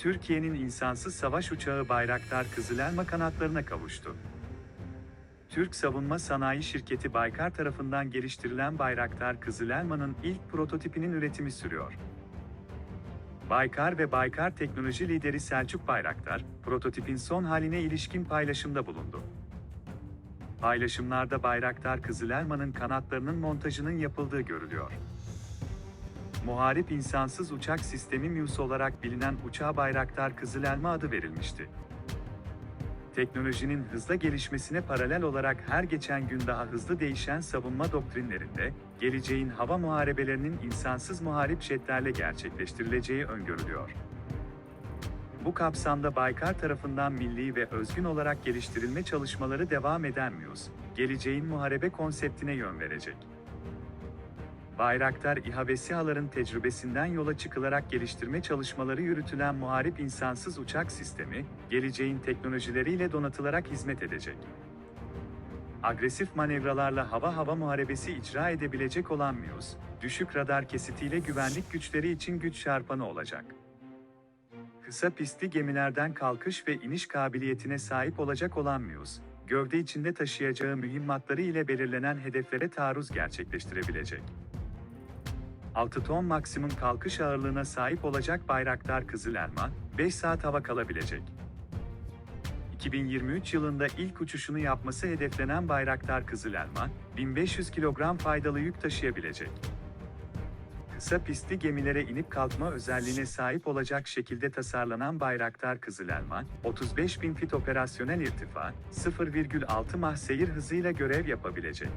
Türkiye'nin insansız savaş uçağı Bayraktar Kızılelma kanatlarına kavuştu. Türk Savunma Sanayi Şirketi Baykar tarafından geliştirilen Bayraktar Kızılelma'nın ilk prototipinin üretimi sürüyor. Baykar ve Baykar teknoloji lideri Selçuk Bayraktar, prototipin son haline ilişkin paylaşımda bulundu. Paylaşımlarda Bayraktar Kızılelma'nın kanatlarının montajının yapıldığı görülüyor. Muharip insansız uçak sistemi MÜS olarak bilinen uçağa Bayraktar Kızılelma adı verilmişti. Teknolojinin hızla gelişmesine paralel olarak her geçen gün daha hızlı değişen savunma doktrinlerinde, geleceğin hava muharebelerinin insansız muharip jetlerle gerçekleştirileceği öngörülüyor. Bu kapsamda Baykar tarafından milli ve özgün olarak geliştirilme çalışmaları devam eden MÜS, geleceğin muharebe konseptine yön verecek. Bayraktar İHA ve SİHA'ların tecrübesinden yola çıkılarak geliştirme çalışmaları yürütülen muharip insansız uçak sistemi, geleceğin teknolojileriyle donatılarak hizmet edecek. Agresif manevralarla hava-hava muharebesi icra edebilecek olan MÜOS, düşük radar kesitiyle güvenlik güçleri için güç çarpanı olacak. Kısa pistli gemilerden kalkış ve iniş kabiliyetine sahip olacak olan MÜOS, gövde içinde taşıyacağı mühimmatları ile belirlenen hedeflere taarruz gerçekleştirebilecek. 6 ton maksimum kalkış ağırlığına sahip olacak Bayraktar Kızılelma, 5 saat hava kalabilecek. 2023 yılında ilk uçuşunu yapması hedeflenen Bayraktar Kızılelma, 1500 kilogram faydalı yük taşıyabilecek. Kısa pistli gemilere inip kalkma özelliğine sahip olacak şekilde tasarlanan Bayraktar Kızılelma, 35 bin fit operasyonel irtifa, 0,6 mah seyir hızıyla görev yapabilecek.